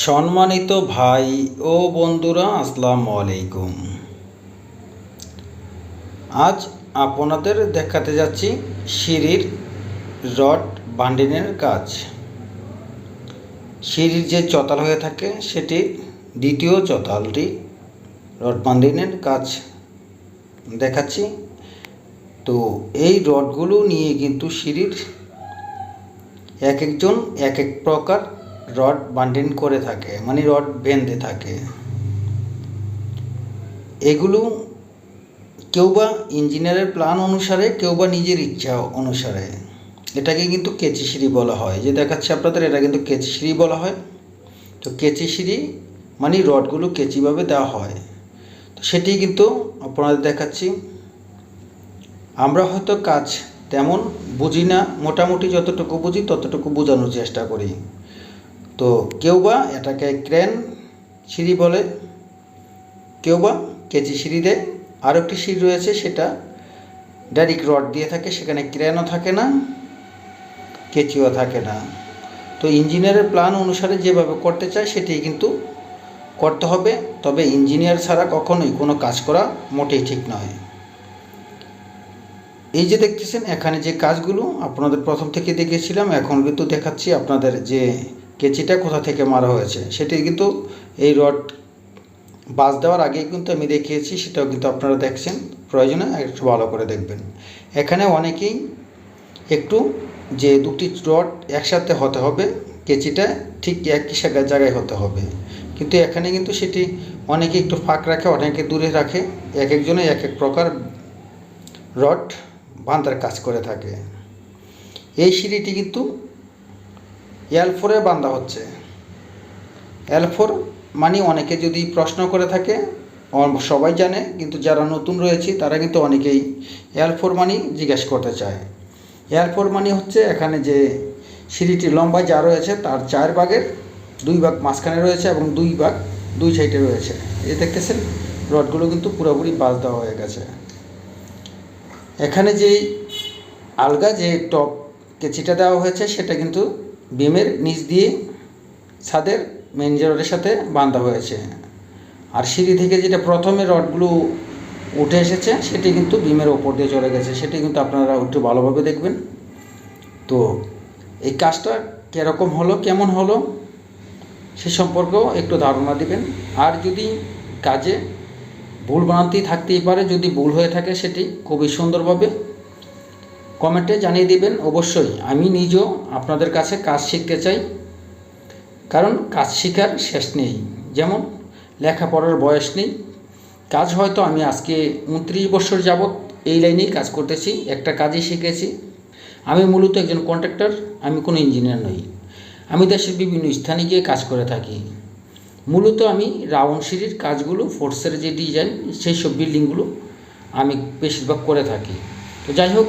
সম্মানিত ভাই ও বন্ধুরা, আসসালামু আলাইকুম। আজ আপনাদের দেখাতে যাচ্ছি সিঁড়ির রড বান্ডিনের কাজ। সিঁড়ির যে চতাল হয়ে থাকে, সেটি দ্বিতীয় চতালটি রড বান্ডিনের কাজ দেখাচ্ছি। তো এই রডগুলো নিয়ে কিন্তু সিঁড়ির এক একজন এক এক প্রকার রড বান্ডিন করে থাকে মানে রড বেঁধে থাকে। এগুলো কেউ বা ইঞ্জিনিয়ারের প্ল্যান অনুসারে কেউ বা নিজের ইচ্ছা অনুসারে। এটাকে কিন্তু কেচি সিঁড়ি বলা হয়। যে দেখাচ্ছে আপনাদের, এটা কিন্তু কেচি সিঁড়ি বলা হয়। তো কেচি সিঁড়ি মানে রডগুলো কেচিভাবে দেওয়া হয়। তো সেটি কিন্তু আপনাদের দেখাচ্ছি। আমরা হয়তো কাজ তেমন বুঝি না। মোটামুটি যতটুকু বুঝি, ততটুকু বোঝানোর চেষ্টা করি। তো কেউ বা এটাকে ক্রেন সিঁড়ি বলে, কেউ বা কেজি সিঁড়ি দেয় আরও একটি সিঁড়ি রয়েছে, সেটা ডাইরেক্ট রড দিয়ে থাকে, সেখানে ক্রেনও থাকে না, কেচিও থাকে না। তো ইঞ্জিনিয়ারের প্ল্যান অনুসারে যেভাবে করতে চায় সেটি কিন্তু করতে হবে। তবে ইঞ্জিনিয়ার ছাড়া কখনোই কোনো কাজ করা মোটেই ঠিক নয়। এই যে দেখতেছেন, এখানে যে কাজগুলো, আপনাদের প্রথম থেকে দেখেছিলাম, এখন কিন্তু দেখাচ্ছি আপনাদের যে কেচিটা কোথা থেকে মারা হয়েছে, সেটি কিন্তু এই রড বাস দেওয়ার আগে কিন্তু আমি দেখিয়েছি, সেটাও কিন্তু আপনারা দেখছেন, প্রয়োজনে একটু ভালো করে দেখবেন। এখানে অনেকেই একটু যে দুটি রড একসাথে হতে হবে, কেচিটা ঠিক একই জায়গায় হতে হবে। কিন্তু এখানে কিন্তু সেটি অনেকে একটু ফাঁক রাখে, অনেকে দূরে রাখে এক একজনে এক এক প্রকার রড বাঁধার কাজ করে থাকে। এই সিঁড়িটি কিন্তু এল ফোরে বাঁধা হচ্ছে। এল ফোর মানে অনেকে যদি প্রশ্ন করে থাকে সবাই জানে, কিন্তু যারা নতুন রয়েছে, তারা কিন্তু অনেকেই এল ফোর মানি জিজ্ঞেস করতে চায়। এল ফোর মানি হচ্ছে এখানে যে সিঁড়িটি লম্বা যা রয়েছে, তার চার ভাগের দুই ভাগ মাঝখানে রয়েছে এবং দুই ভাগ দুই সাইডে রয়েছে। এই দেখতেছেন, রডগুলো কিন্তু পুরোপুরি বাজ দেওয়া হয়ে গেছে। এখানে যেই আলগা যে টপ কেচিটা দেওয়া হয়েছে, সেটা কিন্তু বিমের নিচ দিয়ে ছাদের মেন রডের সাথে বাঁধা হয়েছে। আর সিঁড়ি থেকে যেটা প্রথমে রডগুলো উঠে এসেছে, সেটি কিন্তু বিমের ওপর দিয়ে চলে গেছে। সেটি কিন্তু আপনারা একটু ভালোভাবে দেখবেন। তো এই কাজটা কীরকম হলো, কেমন হলো, সে সম্পর্কেও একটু ধারণা দিবেন। আর যদি কাজে ভুল ভ্রান্তি থাকতেই পারে, যদি ভুল হয়ে থাকে, সেটি খুবই সুন্দরভাবে কমেন্টে জানিয়ে দিবেন। অবশ্যই আমি নিজেও আপনাদের কাছে কাজ শিখতে চাই, কারণ কাজ শেখার শেষ নেই। যেমন লেখাপড়ার বয়স নেই। কাজ হয়তো আমি আজকে উনত্রিশ বছর যাবৎ এই লাইনেই কাজ করতেছি, একটা কাজই শিখেছি। আমি মূলত একজন কন্ট্রাক্টর, আমি কোনো ইঞ্জিনিয়ার নই। আমি দেশের বিভিন্ন স্থানে গিয়ে কাজ করে থাকি। মূলত আমি রাউন্ড সিঁড়ির কাজগুলো, ফোর্সের যে ডিজাইন, সেই সব বিল্ডিংগুলো আমি বেশিরভাগ করে থাকি। তো যাই হোক